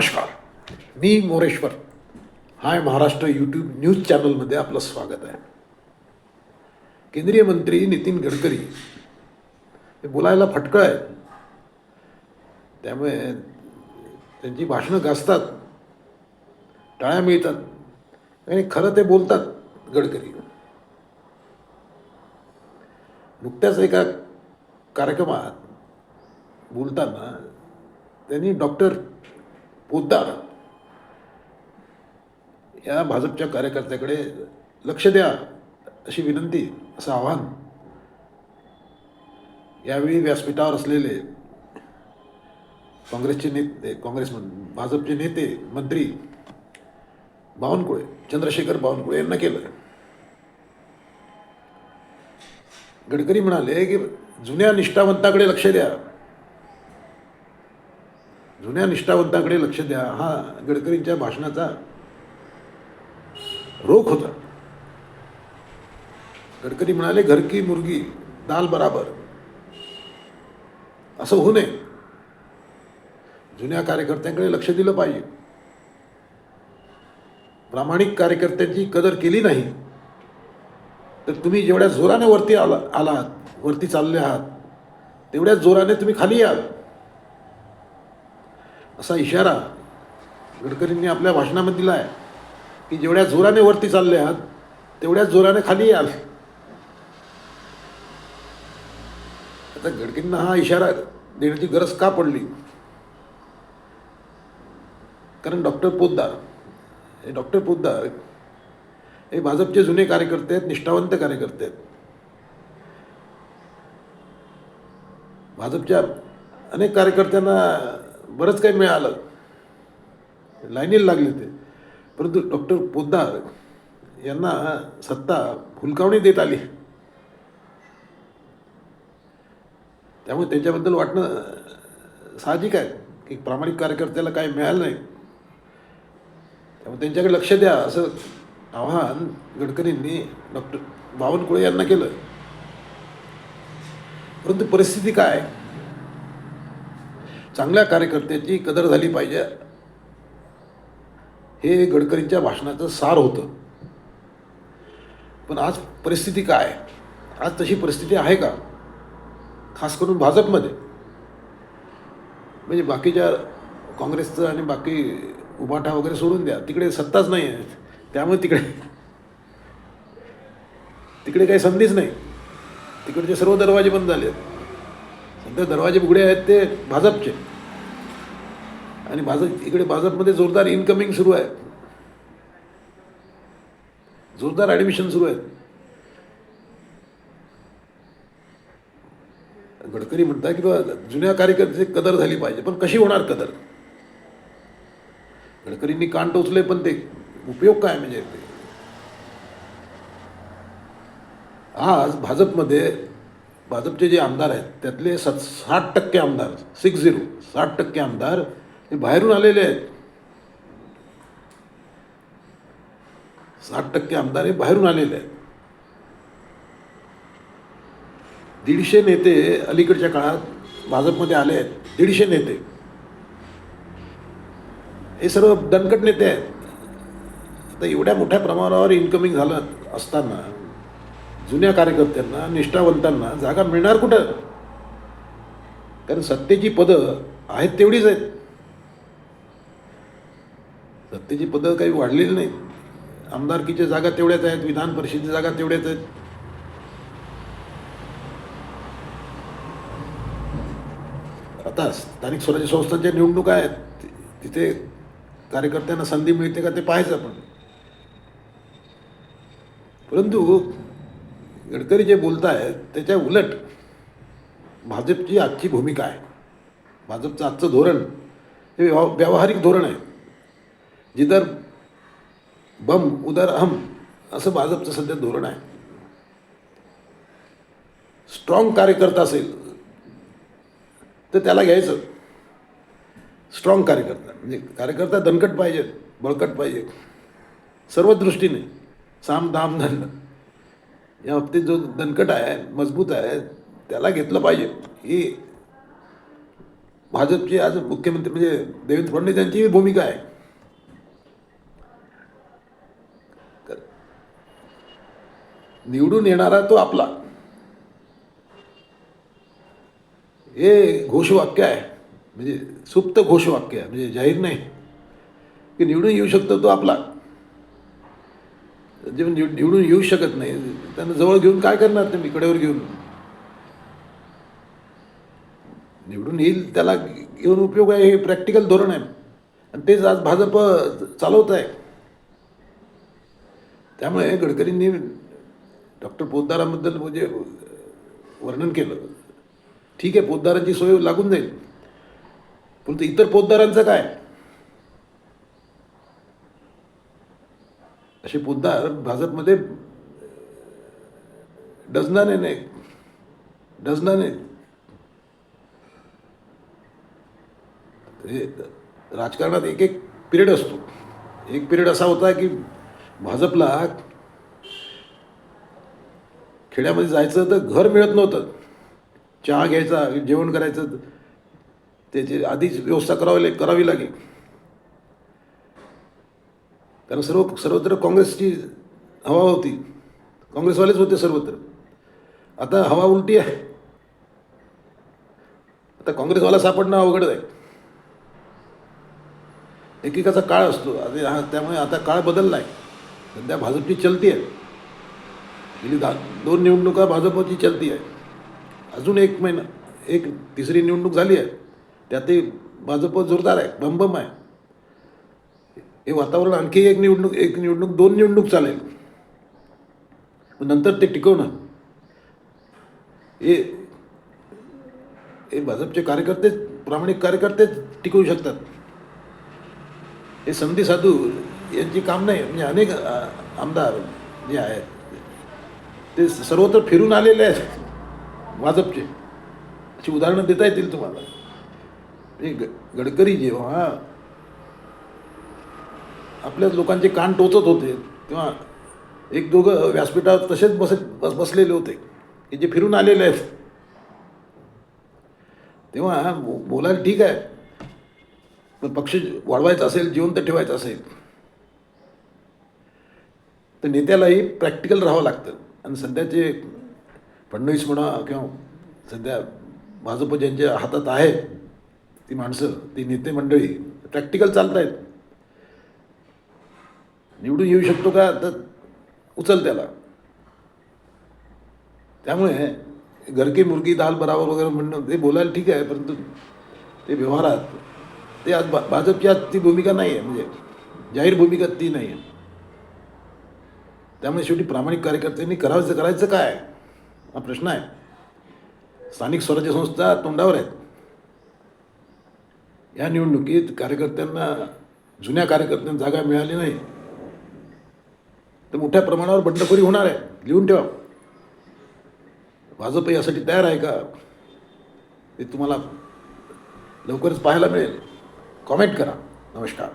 नमस्कार. मी Moreshwar. Hi Maharashtra YouTube news चॅनलमध्ये आपलं स्वागत आहे. केंद्रीय मंत्री नितीन गडकरी हे बोलायला फटकळ आहे त्यामुळे त्यांची भाषणं गाजतात. टाळ्या मिळतात. आणि खरं ते बोलतात गडकरी. नुकत्याच एका कार्यक्रमात बोलताना त्यांनी डॉक्टर पोद्दार या भाजपच्या कार्यकर्त्याकडे लक्ष द्या अशी विनंती असं आव्हान. यावेळी व्यासपीठावर असलेले काँग्रेसचे नेते काँग्रेस भाजपचे नेते मंत्री बावनकुळे चंद्रशेखर बावनकुळे यांना केलं. गडकरी म्हणाले की जुन्या निष्ठावंताकडे लक्ष द्या. जुन्या निष्ठावंताकडे लक्ष द्या. हा गडकरींच्या भाषणाचा रोख होता. गडकरी म्हणाले घर की मुर्गी दाल बराबर. असं होऊ नये. जुन्या कार्यकर्त्यांकडे लक्ष दिलं पाहिजे. प्रामाणिक कार्यकर्त्यांची कदर केली नाही. तर तुम्ही जेवढ्या जोराने वरती आला आलात वरती चालले आहात तेवढ्याच जोराने तुम्ही खाली याल. असा इशारा गडकरींनी आपल्या भाषणामध्ये दिला आहे की जेवढ्या जोराने वरती चालले आहात तेवढ्याच जोराने खाली याल. आता गडकरींना हा इशारा देण्याची गरज का पडली? कारण डॉक्टर पोद्दार हे डॉक्टर पोद्दार हे भाजपचे जुने कार्यकर्ते आहेत निष्ठावंत कार्यकर्ते आहेत. भाजपच्या अनेक कार्यकर्त्यांना बरंच काही मिळालं. लाईनीला लागले ते. परंतु डॉक्टर पोद्दार यांना सत्ता फुलकावणी देत आली. त्यामुळे त्यांच्याबद्दल वाटणं साहजिक आहे की प्रामाणिक कार्यकर्त्याला काही मिळालं नाही. त्यामुळे त्यांच्याकडे लक्ष द्या असं आव्हान गडकरींनी डॉक्टर बावनकुळे यांना केलं. परंतु परिस्थिती काय? चांगल्या कार्यकर्त्याची कदर झाली पाहिजे. हे गडकरींच्या भाषणाचं सार होतं. पण आज परिस्थिती काय? आज तशी परिस्थिती आहे का? खास करून भाजपमध्ये. म्हणजे बाकीच्या काँग्रेसचं आणि बाकी उभाठा वगैरे सोडून द्या. तिकडे सत्ताच नाही आहे त्यामुळे तिकडे तिकडे काही संधीच नाही. तिकडचे सर्व दरवाजे बंद झाले आहेत सध्या दरवाजे उघडे आहेत ते भाजपचे. आणि भाजप इकडे भाजपमध्ये जोरदार इनकमिंग सुरू आहे. जोरदार ॲडमिशन सुरू आहेत गडकरी म्हणतात की बा जुन्या कार्यकर्त्याची कदर झाली पाहिजे पण कशी होणार कदर? गडकरींनी कान टोचले पण ते उपयोग काय म्हणजे? ते आज भाजपमध्ये भाजपचे जे आमदार आहेत त्यातले सत साठ टक्के आमदार सिक्स झिरो साठ टक्के आमदार हे बाहेरून आलेले आहेत. साठ टक्के आमदार हे बाहेरून आलेले आहेत. दीडशे नेते अलीकडच्या काळात भाजपमध्ये आले आहेत दीडशे नेते. हे सर्व दणकट नेते आहेत. आता एवढ्या मोठ्या प्रमाणावर इन्कमिंग झालं असताना जुन्या कार्यकर्त्यांना निष्ठावंतांना जागा मिळणार कुठं? कारण सत्तेची पदं आहेत तेवढीच आहेत. सत्तेची पदं काही वाढलेली नाहीत. आमदारकीच्या जागा तेवढ्याच आहेत विधान परिषदेच्या जागा तेवढ्याच आहेत. आता स्थानिक स्वराज्य संस्थांच्या निवडणुका आहेत. तिथे कार्यकर्त्यांना संधी मिळते का ते पाहायचं आपण. परंतु गडकरी जे बोलत आहेत त्याच्या उलट भाजपची आजची भूमिका आहे. भाजपचं आजचं धोरण हे व्यव व्यावहारिक धोरण आहे. जिधर बम उदर अहम असं भाजपचं सध्या धोरण आहे. स्ट्रॉंग कार्यकर्ता असेल तर त्याला घ्यायचं. स्ट्रॉंग कार्यकर्ता म्हणजे कार्यकर्ता दणकट पाहिजे बळकट पाहिजे. सर्व दृष्टीने साम दाम धन या बाबतीत जो दणकट आहे मजबूत आहे त्याला घेतलं पाहिजे. ही भाजपची आज मुख्यमंत्री म्हणजे देवेंद्र फडणवीस यांची भूमिका आहे. निवडून येणारा तो आपला. हे घोषवाक्य आहे. म्हणजे सुप्त घोषवाक्य आहे. म्हणजे जाहीर नाही. की निवडून येऊ शकतो तो आपला. जे म्हणजे निवडून येऊ शकत नाही. त्यांना जवळ घेऊन काय करणार तुम्ही? कडेवर घेऊन. निवडून येईल त्याला घेऊन उपयोग आहे हे प्रॅक्टिकल धोरण आहे. आणि तेच आज भाजप चालवत आहे त्यामुळे गडकरींनी डॉक्टर पोद्दाराबद्दल म्हणजे वर्णन केलं. ठीक आहे पोद्दारांची सोय लागून जाईल. परंतु इतर पोद्दारांचं काय? असे पोद्दार भाजपमध्ये डझनाने नाही डझनाने. हे राजकारणात एक एक पिरियड असतो. एक पिरियड असा होता की भाजपला खेड्यामध्ये जायचं तर घर मिळत नव्हतं. चहा घ्यायचा जेवण करायचं त्याची आधीच व्यवस्था करावी करावी लागेल. कारण सर्व सर्वत्र काँग्रेसची हवा होती. काँग्रेसवालेच होते सर्वत्र. आता हवा उलटी आहे. आता काँग्रेसवाला सापडणं अवघड आहे. एकेकाचा काळ असतो. आता हा त्यामुळे आता काळ बदलला आहे सध्या भाजपची चलती आहे. गेली दहा दोन निवडणुका भाजपची चलती आहे. अजून एक महिना एक तिसरी निवडणूक झाली आहे. त्यातही भाजप जोरदार आहे. बंबम आहे. हे वातावरण आणखी एक निवडणूक एक निवडणूक दोन निवडणूक चालेल. नंतर ते टिकवणं हे हे भाजपचे कार्यकर्तेच प्रामाणिक कार्यकर्तेच टिकवू शकतात. हे संधी साधू यांची काम नाही. म्हणजे अनेक आमदार जे आहेत ते सर्वत्र फिरून आलेले आहेत भाजपचे. अशी उदाहरणं देता येतील तुम्हाला. हे ग गडकरी जेव्हा आपल्याच लोकांचे कान टोचत होते. तेव्हा एक दोघं व्यासपीठात तसेच बसत बस बसलेले होते. की जे फिरून आलेले आहेत. तेव्हा बोलायला ठीक आहे. पण पक्ष वाढवायचा असेल जिवंत ठेवायचं असेल तर नेत्यालाही प्रॅक्टिकल राहावं लागतं. आणि सध्याचे फडणवीस म्हणा किंवा सध्या भाजप ज्यांच्या हातात आहे ती माणसं ती नेते मंडळी प्रॅक्टिकल चालत आहेत. निवडून येऊ शकतो का? तर उचल त्याला. त्यामुळे घरकी मुर्गी दाल बराबर वगैरे म्हणणं ते बोलायला ठीक आहे परंतु ते व्यवहारात ते आज भा भाजपची आज ती भूमिका नाही आहे म्हणजे जाहीर भूमिका ती नाही आहे त्यामुळे शेवटी प्रामाणिक कार्यकर्त्यांनी करायचं करायचं काय? हा प्रश्न आहे. स्थानिक स्वराज्य संस्था तोंडावर आहेत. या निवडणुकीत कार्यकर्त्यांना जुन्या कार्यकर्त्यांना जागा मिळाली नाही. तर मोठ्या प्रमाणावर बंडखोरी होणार आहे. लिहून ठेवा. भाजप यासाठी तयार आहे का? ते तुम्हाला लवकरच पाहायला मिळेल. कॉमेंट करा. नमस्कार.